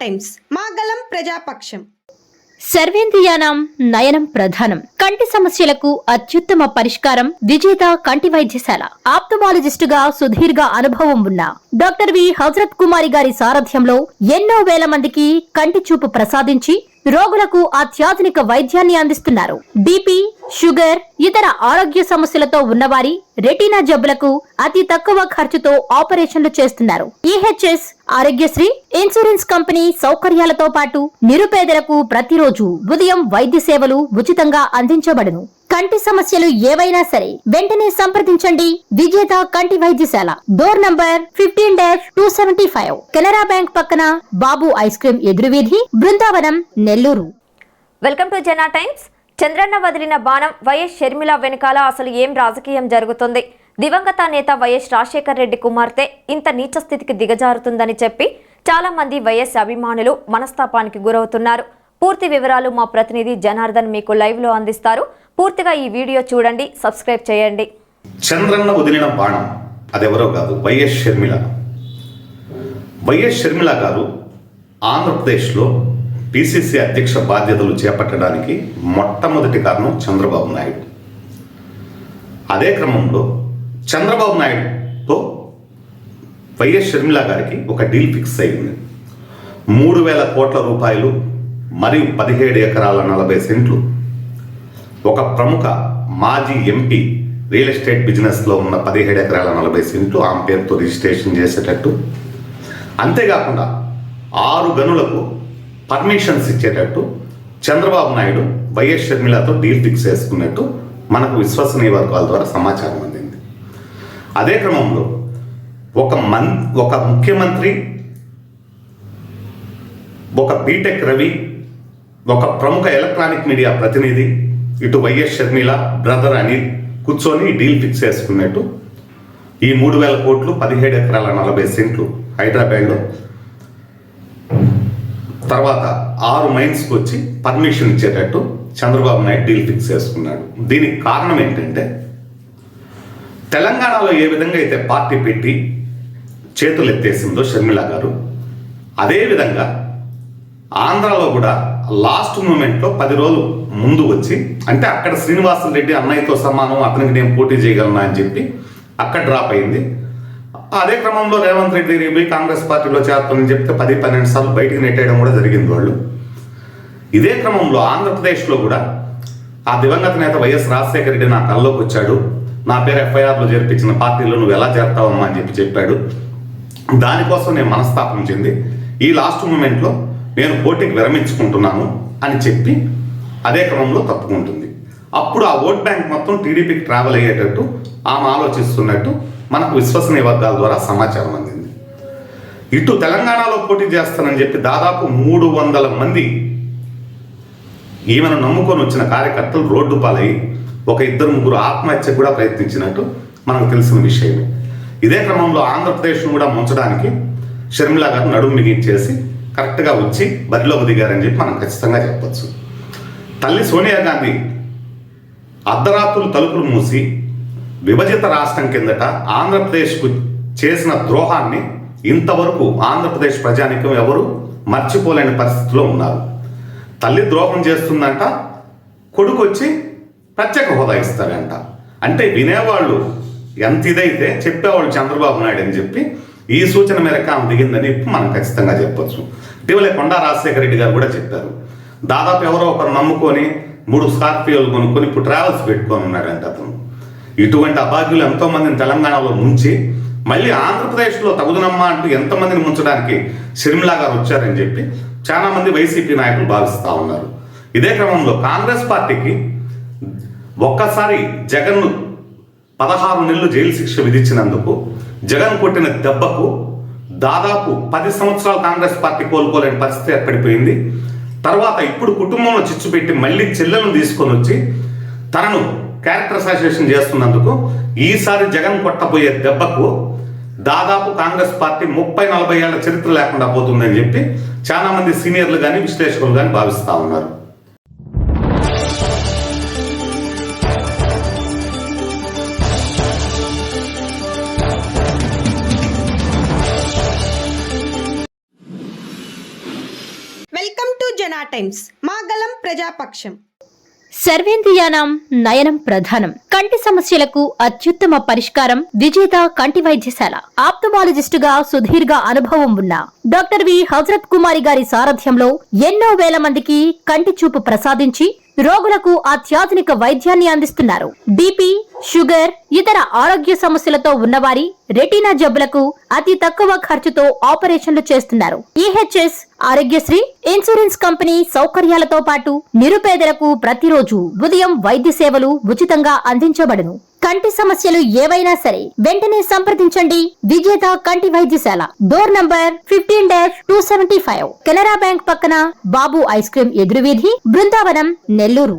Times మా గలం ప్రజాపక్షం. సర్వేంద్రియానం నయనం ప్రధానం. కంటి సమస్యలకు అత్యుత్తమ పరిష్కారం విజేత కంటి వైద్యశాల. ఆప్థమాలజిస్టుగా సుదీర్ఘ అనుభవం ఉన్న డాక్టర్ వి. హజరత్ కుమారి గారి సారథ్యంలో ఎన్నో వేల మందికి కంటి చూపు ప్రసాదించి రోగులకు అత్యాధునిక వైద్యాన్ని అందిస్తున్నారు. బీపీ షుగర్ ఇతర ఆరోగ్య సమస్యలతో ఉన్నవారి రెటీనా జబ్బులకు అతి తక్కువ ఖర్చుతో ఆపరేషన్లు చేస్తున్నారు. ఈహెచ్ఎస్ ఆరోగ్యశ్రీ ఇన్సూరెన్స్ కంపెనీ సౌకర్యాలతో పాటు నిరుపేదలకు ప్రతిరోజు ఉదయం వైద్య సేవలు ఉచితంగా అందించబడును. కంటి సమస్యలు ఏవైనా సరే వెంటనే సంప్రదించండి. విజేత కంటి వైద్యశాల. Door number fifteen dash two seventy five. Canara bank పక్కన Babu ice cream ఎదురువీధి Brindavanam Nellore. Welcome to Jana times. Chandranna వదిలిన బాణం వైఎస్ షర్మిల వెనకాల అసలు ఏం రాజకీయం జరుగుతుంది? దివంగత నేత వైఎస్ రాజశేఖర్ రెడ్డి కుమార్తె ఇంత నీచ స్థితికి దిగజారుతుందని చెప్పి చాలా మంది వైఎస్ అభిమానులు మనస్తాపానికి గురవుతున్నారు. పూర్తి వివరాలు మా ప్రతినిధి జనార్దన్ మీకు లైవ్లో అందిస్తారు. పూర్తిగా ఈ వీడియో చూడండి సబ్స్క్రైబ్ చేయండి. చంద్రన్న వదిలిన బాణం అదెవరో కాదు వైఎస్ షర్మిల. వైఎస్ షర్మిల గారు ఆంధ్రప్రదేశ్లో పిసిసి అధ్యక్ష బాధ్యతలు చేపట్టడానికి మొట్టమొదటి కారణం చంద్రబాబు నాయుడు. అదే క్రమంలో చంద్రబాబు నాయుడుతో వైఎస్ షర్మిల గారికి ఒక డీల్ ఫిక్స్ అయింది. మూడు వేల కోట్ల రూపాయలు మరియు పదిహేడు ఎకరాల నలభై సెంట్లు ఒక ప్రముఖ మాజీ ఎంపీ రియల్ ఎస్టేట్ బిజినెస్లో ఉన్న పదిహేడు ఎకరాల నలభై సెంట్లు ఆమె పేరుతో రిజిస్ట్రేషన్ చేసేటట్టు. అంతేకాకుండా ఆరు గనులకు పర్మిషన్స్ ఇచ్చేటట్టు చంద్రబాబు నాయుడు వైఎస్ షర్మిలతో డీల్ ఫిక్స్ చేసుకున్నట్టు మనకు విశ్వసనీయ వర్గాల ద్వారా సమాచారం అందింది. అదే క్రమంలో ఒక మన్ ఒక ముఖ్యమంత్రి ఒక బీటెక్ రవి ఒక ప్రముఖ ఎలక్ట్రానిక్ మీడియా ప్రతినిధి ఇటు వైఎస్ షర్మిల బ్రదర్ అనిల్ కూర్చొని డీల్ ఫిక్స్ చేసుకున్నట్టు ఈ మూడు వేల కోట్లు పదిహేడు ఎకరాల నలభై సెంట్లు హైదరాబాద్లో. తర్వాత ఆరు మైన్స్కి వచ్చి పర్మిషన్ ఇచ్చేటట్టు చంద్రబాబు నాయుడు డీల్ ఫిక్స్ చేసుకున్నాడు. దీనికి కారణం ఏంటంటే తెలంగాణలో ఏ విధంగా అయితే పార్టీ పెట్టి చేతులు ఎత్తేసిందో షర్మిల గారు అదేవిధంగా ఆంధ్రాలో కూడా లాస్ట్ మూమెంట్లో పది రోజులు ముందు వచ్చి అంటే అక్కడ శ్రీనివాసన్ రెడ్డి అన్నయ్యతో సమానం అతనికి నేను పోటీ చేయగలను అని చెప్పి అక్కడ డ్రాప్ అయింది. అదే క్రమంలో రేవంత్ రెడ్డి పోయి కాంగ్రెస్ పార్టీలో చేరుతామని చెప్తే పది పన్నెండు సార్లు బయటికి నెట్టేయడం కూడా జరిగింది వాళ్ళు. ఇదే క్రమంలో ఆంధ్రప్రదేశ్లో కూడా ఆ దివంగత నేత వైఎస్ రాజశేఖర రెడ్డి నా కల్లోకి వచ్చాడు. నా పేరు ఎఫ్ఐఆర్లో చేర్పించిన పార్టీలో నువ్వు ఎలా చేరుతావమ్మా అని చెప్పి చెప్పాడు. దానికోసం నేను మనస్తాపం చెంది ఈ లాస్ట్ మూమెంట్లో నేను పోటీకి విరమించుకుంటున్నాను అని చెప్పి అదే క్రమంలో తప్పుకుంటుంది. అప్పుడు ఆ ఓట్ బ్యాంక్ మొత్తం టీడీపీకి ట్రావెల్ అయ్యేటట్టు ఆమె ఆలోచిస్తున్నట్టు మనకు విశ్వసనీయ వర్గాల ద్వారా సమాచారం అందింది. ఇటు తెలంగాణలో పోటీ చేస్తానని చెప్పి దాదాపు మూడు వందల మంది ఈమెను నమ్ముకొని వచ్చిన కార్యకర్తలు రోడ్డు పాలై ఒక ఇద్దరు ముగ్గురు ఆత్మహత్య కూడా ప్రయత్నించినట్టు మనకు తెలిసిన విషయమే. ఇదే క్రమంలో ఆంధ్రప్రదేశ్ను కూడా ముంచడానికి షర్మిల గారు నడుము మిగించేసి కరెక్ట్గా వచ్చి బరిలోకి దిగారని చెప్పి మనం ఖచ్చితంగా చెప్పచ్చు. తల్లి సోనియా గాంధీ అర్ధరాత్రులు తలుపులు మూసి విభజిత రాష్ట్రం కిందట ఆంధ్రప్రదేశ్కు చేసిన ద్రోహాన్ని ఇంతవరకు ఆంధ్రప్రదేశ్ ప్రజానికం ఎవరు మర్చిపోలేని పరిస్థితిలో ఉన్నారు. తల్లి ద్రోహం చేస్తుందంట కొడుకు వచ్చి ప్రత్యేక హోదా ఇస్తాడంట. అంటే వినేవాళ్ళు ఎంత ఇదైతే చెప్పేవాళ్ళు చంద్రబాబు నాయుడు అని చెప్పి ఈ సూచన మేరకు ఆమె దిగిందని మనం ఖచ్చితంగా చెప్పొచ్చు. ఇటీవలే కొండా రాజశేఖర రెడ్డి గారు కూడా చెప్పారు. దాదాపు ఎవరో ఒకరు నమ్ముకొని మూడు స్కార్పియోలు కొనుక్కొని ఇప్పుడు ట్రావెల్స్ పెట్టుకొని ఉన్నాడంట అతను. ఇటువంటి అభాగ్యులు ఎంతోమందిని తెలంగాణలో ముంచి మళ్ళీ ఆంధ్రప్రదేశ్లో తగుదనమ్మా అంటూ ఎంతమందిని ముంచడానికి షర్మిలా గారు వచ్చారని చెప్పి చాలా మంది వైసీపీ నాయకులు భావిస్తూ ఉన్నారు. ఇదే క్రమంలో కాంగ్రెస్ పార్టీకి ఒక్కసారి జగన్ పదహారు నెలలు జైలు శిక్ష విధించినందుకు జగన్ కొట్టిన దెబ్బకు దాదాపు పది సంవత్సరాలు కాంగ్రెస్ పార్టీ కోలుకోలేని పరిస్థితి ఏర్పడిపోయింది. తర్వాత ఇప్పుడు కుటుంబంలో చిచ్చు పెట్టి మళ్ళీ చెల్లెలను తీసుకొని వచ్చి తనను క్యారెక్టర్ అసోసియేషన్ చేస్తున్నందుకు ఈసారి జగన్ కొట్టబోయే దెబ్బకు దాదాపు కాంగ్రెస్ పార్టీ ముప్పై నలభై ఏళ్ళ చరిత్ర లేకుండా పోతుందని చెప్పి చాలా మంది సీనియర్లు కానీ విశ్లేషకులు కానీ భావిస్తూ ఉన్నారు. టైమ్స్. మాగలం ప్రజాపక్షం. సర్వేంద్రియానం నయనం ప్రధానం. కంటి సమస్యలకు అత్యుత్తమ పరిష్కారం విజేత కంటి వైద్యశాల. ఆప్తమాలజిస్టుగా సుదీర్ఘ అనుభవం ఉన్న డాక్టర్ వి. హజరత్ కుమారి గారి సారథ్యంలో ఎన్నో వేల మందికి కంటి చూపు ప్రసాదించి రోగులకు అత్యాధునిక వైద్యాన్ని అందిస్తున్నారు. బీపీ షుగర్ ఇతర ఆరోగ్య సమస్యలతో ఉన్నవారి రెటీనా జబ్బులకు అతి తక్కువ ఖర్చుతో ఆపరేషన్లు చేస్తున్నారు. ఈహెచ్ఎస్ ఆరోగ్యశ్రీ ఇన్సూరెన్స్ కంపెనీ సౌకర్యాలతో పాటు నిరుపేదలకు ప్రతిరోజు ఉదయం వైద్య సేవలు ఉచితంగా అందించబడును. కంటి సమస్యలు ఏవైనా సరే వెంటనే సంప్రదించండి. విజేత కంటి వైద్యశాల. Door number fifteen dash two seventy five. Canara bank పక్కన బాబు ఐస్ క్రీమ్ ఎదురువీధి బృందావనం నెల్లూరు.